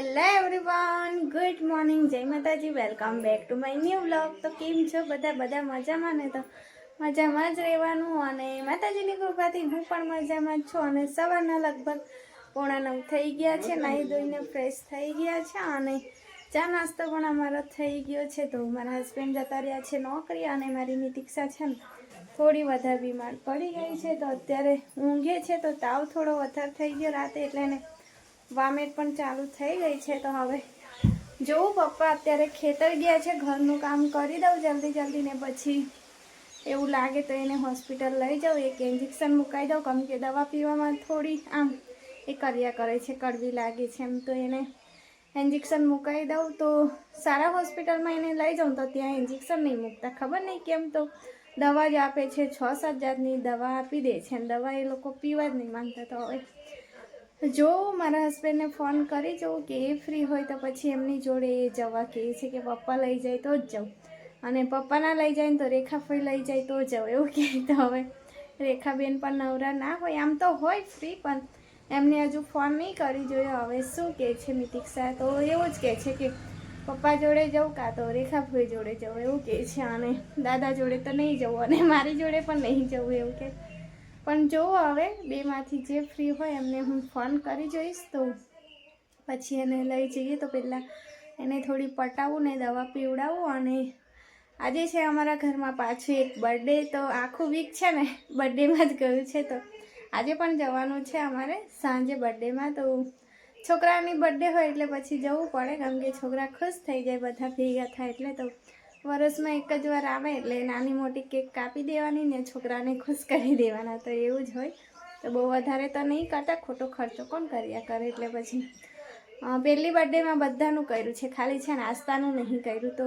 Hello everyone good morning જય માતાજી welcome back to my new blog તો કેમ છો? બધા બધા મજામાં ને? તો મજામાં જ રહેવાનું અને માતાજીની કૃપાથી હું પણ મજામાં જ છું અને સવારના લગભગ પોણા નવ થઈ ગયા છે, નાહી ધોઈને ફ્રેશ થઈ ગયા છે અને ચા નાસ્તો પણ અમારો થઈ ગયો છે. તો મારા હસબન્ડ જતા રહ્યા છે નોકરી અને મારી નિતિક્ષા છે ને થોડી વધારે બીમાર પડી ગઈ છે. તો અત્યારે ઊંઘે છે, તો તાવ થોડો વધારે થઈ ગયો રાતે એટલે એને વામેટ પણ ચાલુ થઈ ગઈ છે તો હવે જોઉં પપ્પા અત્યારે ખેતર ગયા છે, ઘરનું કામ કરી દઉં જલ્દી જલ્દી ને પછી એવું લાગે તો એને હોસ્પિટલ લઈ જાઉં, એક ઇન્જેક્શન મુકાઈ દઉં, કેમ કે દવા પીવામાં થોડી આમ એ કર્યા કરે છે, કડવી લાગે છે એમ તો એને ઇન્જેક્શન મુકાઈ દઉં તો સારા હોસ્પિટલમાં એને લઈ જાઉં તો ત્યાં ઇન્જેક્શન નહીં મૂકતા, ખબર નહીં કેમ તો દવા જ આપે છે, છ સાત જાતની દવા આપી દે છે અને દવા એ લોકો પીવા જ નહીં માંગતા તો હવે જો મારા હસબન્ડને ફોન કરી જોઉં કે એ ફ્રી હોય તો પછી એમની જોડે એ જવા કહે છે કે પપ્પા લઈ જાય તો જ જાઉં. અને પપ્પા ના લઈ જાય તો રેખા ફઈ લઈ જાય તો જાઉં, એવું કહે તો હવે. રેખાબેન પણ નવરા ના હોય, આમ તો હોય ફ્રી પણ એમને હજુ ફોન નહીં કરી જોયો. હવે શું કહે છે મિતિક્ષા તો એવું જ કહે છે કે પપ્પા જોડે જવું કાં તો રેખા ફઈ જોડે જવું એવું કહે છે. અને દાદા જોડે તો નહીં જવું અને મારી જોડે પણ નહીં જવું, એવું કે. પણ જોવો હવે, બેમાંથી જે ફ્રી હોય એમને હું ફોન કરી જોઈશ તો. પછી એને લઈ જઈએ તો પહેલાં એને થોડી પટાવું ને દવા પીવડાવું અને આજે છે અમારા ઘરમાં પાછું એક બર્થડે તો આખું વીક છે ને બર્થડેમાં જ ગયું છે તો. આજે પણ જવાનું છે અમારે સાંજે બર્થડેમાં તો છોકરાની બર્થડે હોય એટલે પછી જવું પડે કેમ કે છોકરા ખુશ થઈ જાય, બધા ભેગા થાય એટલે તો. વરસમાં એક જ વાર આવે એટલે નાની મોટી કેક કાપી દેવાની ને છોકરાને ખુશ કરી દેવાના, તો એવું જ હોય. તો બહુ વધારે તો નહીં કરતા, ખોટો ખર્ચો કોણ કર્યા કરે? એટલે પછી પહેલી બર્થડેમાં બધાનું કર્યું છે, ખાલી છે નાસ્તાનું નહીં કર્યું તો.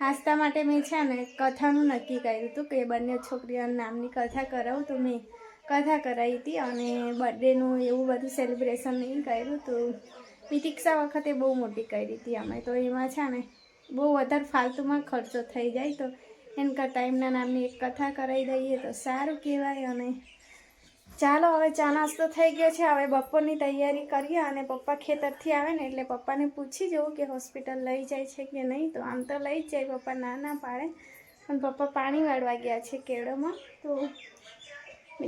નાસ્તા માટે મેં છે ને કથાનું નક્કી કર્યું હતું કે બંને છોકરીઓના નામની કથા કરાવું, તો મેં કથા કરાવી હતી અને બર્થડેનું એવું બધું સેલિબ્રેશન નહીં કર્યું તો. મિતિક્ષા વખતે બહુ મોટી કરી હતી, અમે તો એમાં છે ને બહુ વધારે ફાલતુમાં ખર્ચો થઈ જાય તો એનકા એમના નામની એક કથા કરાવી દઈએ તો સારું કહેવાય અને ચાલો હવે ચા નાસ્તો થઈ ગયો છે. હવે બપોરની તૈયારી કરીએ અને પપ્પા ખેતરથી આવે ને એટલે પપ્પાને પૂછી જવું કે હોસ્પિટલ લઈ જાય છે કે નહીં. તો આમ તો લઈ જ જાય, પપ્પા ના ના પાડે. પણ પપ્પા પાણી વાળવા ગયા છે કેળોમાં. તો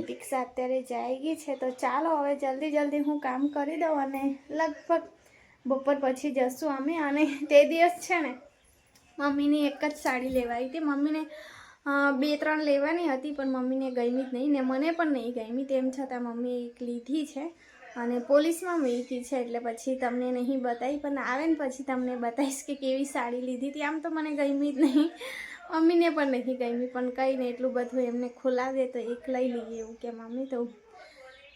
દીક્ષા અત્યારે જાય ગઈ છે. તો ચાલો હવે જલ્દી જલ્દી હું કામ કરી દઉં અને લગભગ બપોર પછી જશું અમે અને તે દિવસ છે ને મમ્મીની એક જ સાડી લેવાઈ હતી. મમ્મીને બે ત્રણ લેવાની હતી, પણ મમ્મીને ગમી જ નહીં ને મને પણ નહીં ગમી તેમ છતાં મમ્મીએ એક લીધી છે અને પોલીસમાં મૂકી છે, એટલે પછી તમને નહીં બતાવી. પણ આવે ને પછી તમને બતાવીશ કે કેવી સાડી લીધી હતી. આમ તો મને ગમી જ નહીં. મમ્મીને પણ નહીં ગમી પણ કંઈ નહીં. એટલું બધું એમને ખોલાવે તો એક લઈ લઈએ એવું કે મમ્મી. તો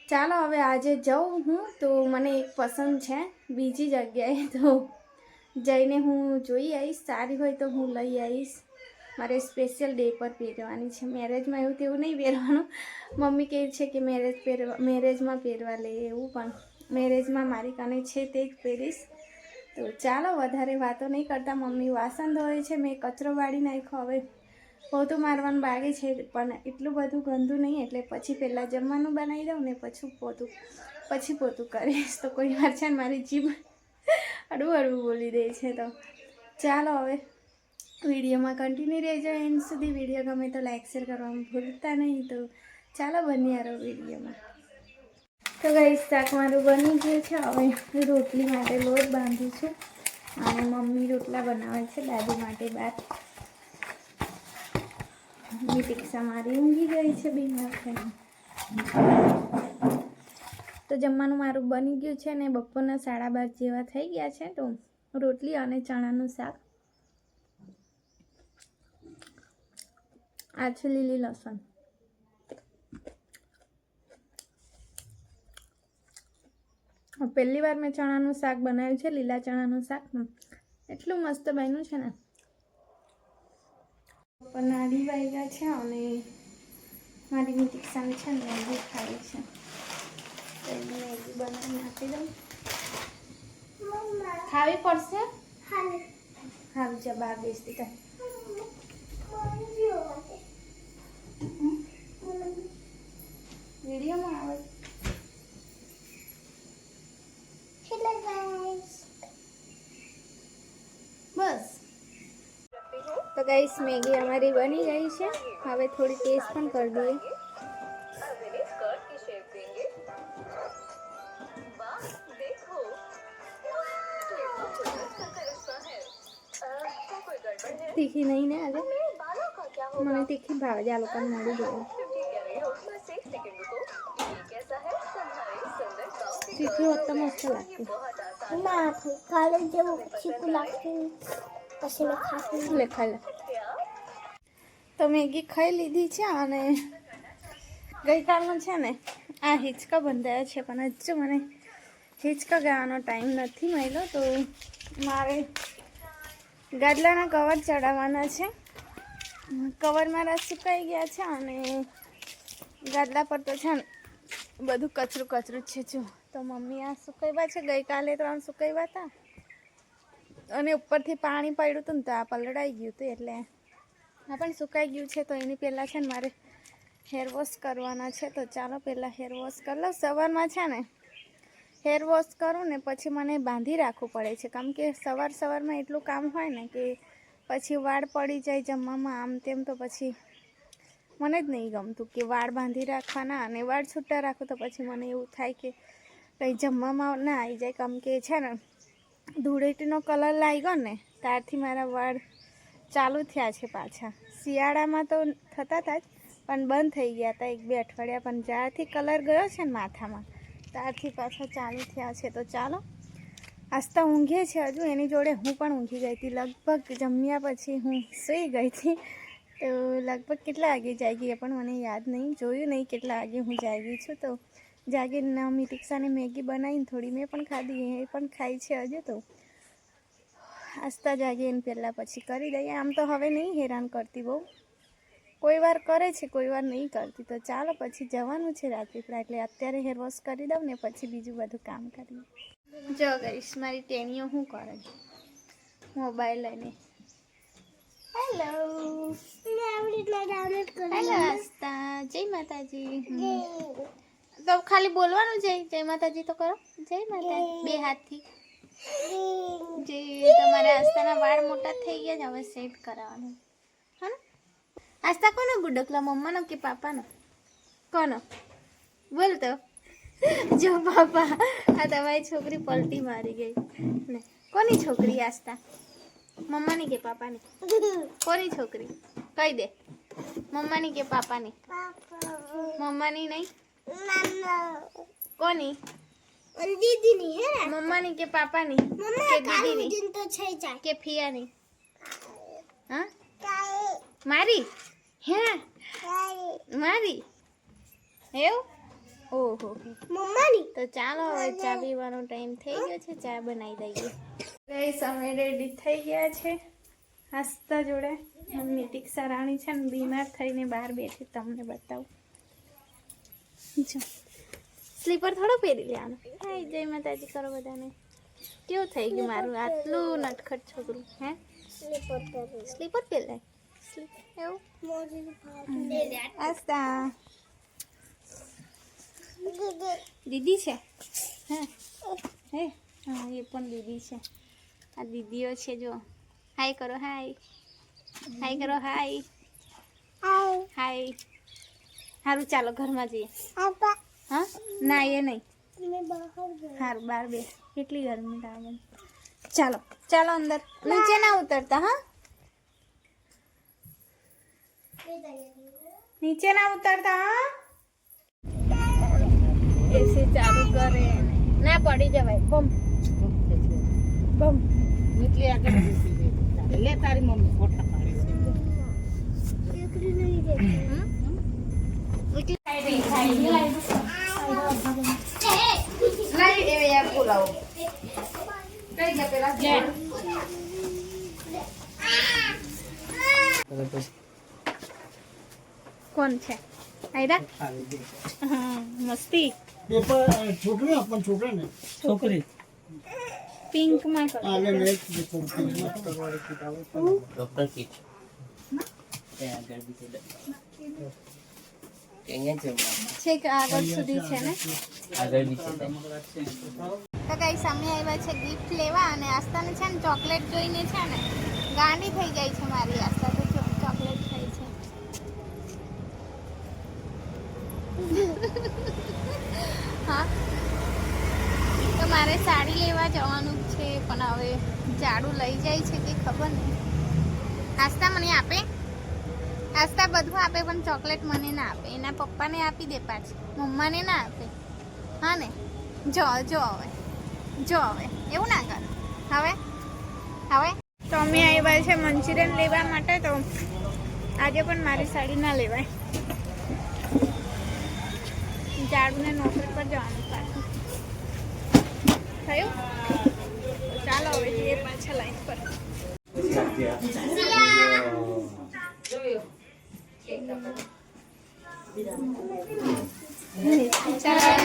ચાલો, હવે આજે જાઉં હું. તો મને એક પસંદ છે બીજી જગ્યાએ. તો જઈને હું જોઈ આવીશ, સારી હોય તો હું લઈ આવીશ. મારે સ્પેશિયલ ડે પર પહેરવાની છે. મેરેજમાં એવું તેવું નહીં પહેરવાનું. મમ્મી કહે છે કે મેરેજ પહેરવા મેરેજમાં પહેરવા લે એવું, પણ મેરેજમાં મારી કને છે તે જ પહેરીશ. તો ચાલો, વધારે વાતો નહીં કરતા. મમ્મી વાસણ ધોવે છે, મેં કચરો વાળી નાખ્યો. હવે પોતું મારવાનું બાકી છે, પણ એટલું બધું ગંદુ નહીં. એટલે પછી પહેલાં જમવાનું બનાવી દઉં ને પછી પોતું પછી પોતું કરીશ. તો કોઈ વાર છે ને મારી જીભ અડવું અડવું બોલી દે છે તો. ચાલો હવે વિડીયોમાં કન્ટિન્યુ રહેજો. એન્ડ સુધી વીડિયો ગમે તો લાઇક શેર કરવાનું ભૂલતા નહીં તો ચાલો બની આરો વિડીયોમાં. તો ગઈ શાક મારું બની ગયું છે. હવે રોટલી માટે લોટ બાંધું છું. અને મમ્મી રોટલા બનાવે છે દાદી માટે બાદ દીપિક્ષા મારી ઊંઘી ગઈ છે બીમાર થઈને. તો જમવાનું મારું બની ગયું છે ને બપોરના સાડા બાર જેવા થઈ ગયા છે, તો રોટલી અને ચણાનું શાક. આ છે લીલી લસણ. પહેલી વાર મેં ચણાનું શાક બનાવ્યું છે, લીલા ચણાનું શાક. એટલું મસ્ત બન્યું છે ને. પણ અઢી વાગ્યા છે અને મારી મિતિક્ષાને છે ને ખાવી છે. મેગી બનાવીને આપી દઉં ખાવી પડશે હા બીજા બહાર બસ. તો ગાઈસ મેગી અમારી બની ગઈ છે. હવે થોડી ટેસ્ટ પણ કરી દઈએ. તીખી નહીં ને આજે મને તીખી ભાવે છે આ લોકોને મળી ગયું તીખી હોત તો મસ્ત લાગતી ના કાલે જેવું ચીકુ લાગતું પછી મેં લે ખાઈ તો મેગી ખાઈ લીધી છે અને ગઈકાલનો છે ને આ હિંચકા બંધાયા છે પણ હજુ મને હિંચકા ગાવાનો ટાઈમ નથી મળ્યો તો મારે ગાદલાના કવર ચડાવવાના છે. કવરમાં રસ સુકાઈ ગયા છે અને ગાદલા પર તો છે ને બધું કચરું કચરું જ છે. જો, તો મમ્મી આ સુકાવ્યા છે. ગઈકાલે ત્રણ સુકાવ્યા હતા. અને ઉપરથી પાણી પડ્યું હતું ને તો આ પલળાઈ ગયું હતું એટલે આ પણ સુકાઈ ગયું છે. તો એની પહેલાં છે ને મારે હેર વોશ કરવાના છે. તો ચાલો પહેલાં હેર વોશ કરી લો સવારમાં છે ને હેર વોશ કરું ને પછી મને બાંધી રાખવું પડે છે. કેમ કે સવાર સવારમાં એટલું કામ હોય ને કે પછી વાળ પડી જાય જમવામાં, આમ તેમ તો પછી મને જ નહીં ગમતું કે વાળ બાંધી રાખવાના અને વાળ છૂટા રાખું તો પછી મને એવું થાય કે કંઈ જમવામાં ના આવી જાય. કેમ કે છે ને, ધૂળેટીનો કલર લાગ્યો ને ત્યારથી મારા વાળ ચાલુ થયા છે પાછા. શિયાળામાં તો થતા હતા જ, પણ બંધ થઈ ગયા હતા એક બે અઠવાડિયા. પણ જ્યારથી કલર ગયો છે ને માથામાં ત્યારથી પાછા ચાલુ થયા છે. તો ચાલો, આસ્તા ઊંઘે છે હજુ. એની જોડે હું પણ ઊંઘી ગઈ હતી. લગભગ જમ્યા પછી હું સૂઈ ગઈ હતી. તો લગભગ કેટલા વાગે જાગી એ પણ મને યાદ નહીં. જોયું નહીં કેટલા વાગે હું જાગી છું. તો જાગીને મમ્મી ટીક્ષાને મેગી બનાવીને થોડી મેં પણ ખાધી, એ પણ ખાઈ છે હજુ તો. આસ્તા જાગી એને પહેલાં પછી કરી દઈએ. આમ તો હવે નહીં હેરાન કરતી બહુ. કોઈ વાર કરે છે કોઈ વાર નહીં કરતી. તો ચાલો પછી જવાનું છે રાજપીપળા એટલે અત્યારે હેર વોશ કરી દઉં ને પછી બીજું બધું કામ કરીએ. જો કરીશ મારી ટેણીઓ શું કરે મોબાઈલ લઈને. હેલો હેલો આસ્તા જય માતાજી. તો ખાલી બોલવાનું જય જય માતાજી તો કરો. જય માતાજી બે હાથથી. જે તમારે આસ્તાના વાળ મોટા થઈ ગયા હવે સેટ કરાવવાનું. આસ્તા કોનો ગુડકલા મમ્માનો કે પાપાનો કોનો બોલ તો જો પાપા આ તમારી છોકરી પલટી મારી ગઈ ને કોની છોકરી આસ્તા મમ્માની કે પાપાની કોની છોકરી કહી દે મમ્માની કે પાપાની મમ્માની નહીં કોની દીદી ની હે મમ્માની કે પાપાની મમ્મા કે દીદીની દિન તો છે કે ફિયાની હા મારી હે? મારી. એવું? ઓહો. મમ્માની. તો ચાલો હવે ચા પીવાનો ટાઈમ થઈ ગયો છે ચા બનાવી દઈએ. ગઈસ અમે રેડી થઈ ગયા છે હસતા જોડે. મમ્મી દીક્ષા રાણી છે ને બીમાર થઈને બહાર બેઠી તમને બતાવું. જો. સ્લીપર થોડો પહેરી લેવાનું. હાય જય માતાજી કરો બધાને. કેવું થઈ ગયું મારું? આટલું નટખટ છોકરું હે? સ્લીપર પહેરું સ્લીપર પહેરાય. દે દે દીદી છે? હે. હે? એ પણ દીદી છે. આ દીદીઓ છે, જો. હાય કરો હાય હાય કરો હાય હાય સારું ચાલો ઘરમાં જઈએ. હા? ના, એ નહીં. સારું બાર બે કેટલી ગરમી લાગે. ચાલો ચાલો અંદર. નીચે ના ઉતરતા, હા? નીચે ના ઉતરતા એસી ચાલુ કરે ના પડી જવાય બમ બમ નીકળી આગળ લે તારી મમ્મી ફોટા પાડે દીકરી નહીં કોણ છે? આયરા? મસ્તી. પેપર છોકરી આપણ છોકરા ને? છોકરી. પિંકમાં કરો આલે મેચ ડોક્ટર કીટ. એ આગળ બીજું અહીંયા જવું છેક આગળ સુધી છે ને? આગળ બી છે તો કઈ સામે આવ્યા છે ગિફ્ટ લેવા અને આસ્તાને છે ને ચોકલેટ જોઈને છે ને ગાંડી થઈ જાય છે મારી હા. તો મારે સાડી લેવા જવાનું છે, પણ હવે જાડું લઈ જાય છે કે ખબર નહીં. આસ્તા મને આપે? આસ્તા બધું આપે, પણ ચોકલેટ મને ના આપે. એના પપ્પાને આપી દે પાછી. મમ્માને ના આપે. હા ને? જો જો હવે. જો હવે. એવું ના કર. હવે? હવે? તો અમે આવ્યા છે મંચુરિયન લેવા માટે, તો આજે પણ મારી સાડી ના લેવાય. ઝાડુને નોકરી પર જવાનું પાછું. થયું? ચાલો હવે જઈએ પાછા લાઈન પર. ચપ્પુ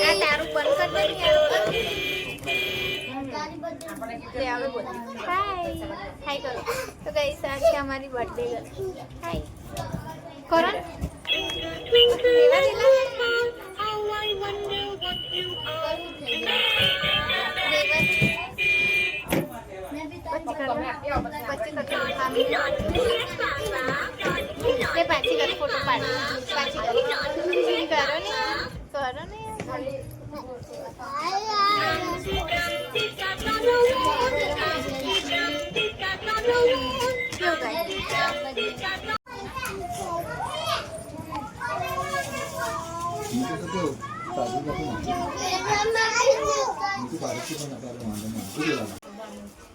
આ તારું બંધ કર દે હાય હાય કરો તો ગઈ છે અમારી બર્થડે ગર્લ હાય કરો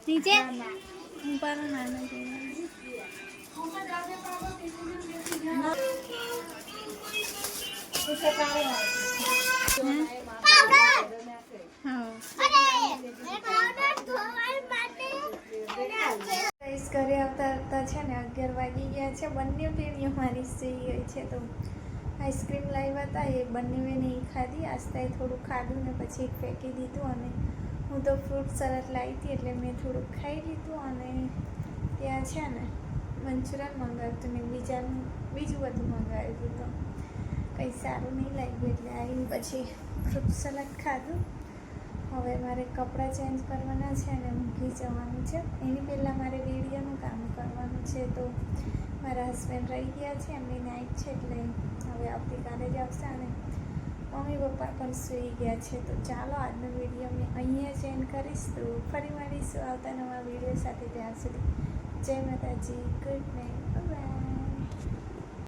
નીચે ઉપર નાનો હા ગાઈસ ઘરે આવતા આવતા છે ને અગિયાર વાગી ગયા છે. બંને બેનીઓ મારી સહી હોય છે તો આઈસ્ક્રીમ લાવ્યા હતા. એ બંને નહીં ખાધી. આસ્તાએ થોડું ખાધું ને પછી ફેંકી દીધું અને હું તો ફ્રૂટ સલાડ લાવી હતી એટલે મેં થોડુંક ખાઈ લીધું અને ત્યાં છે ને મંચુરિયન મંગાવ્યું હતું ને બીજાનું, બીજું બધું મંગાવ્યું હતું. કંઈ સારું નહીં લાગ્યું એટલે આવીને પછી ફ્રૂટ સલાડ ખાધું. હવે મારે કપડાં ચેન્જ કરવાના છે અને મૂકી જવાનું છે. એની પહેલાં મારે વિડીયોનું કામ કરવાનું છે તો મારા હસબન્ડ રહી ગયા છે, એમની નાઇટ છે એટલે હવે આવતીકાલે જ આવશે અને મમ્મી પપ્પા પણ સૂઈ ગયા છે. તો ચાલો આજનો વીડિયો મેં અહીંયા જ એન્ડ કરીશ. તો ફરી મળીશું આવતા નવા વીડિયો સાથે. ત્યાં સુધી જય માતાજી ગુડ નાઇટ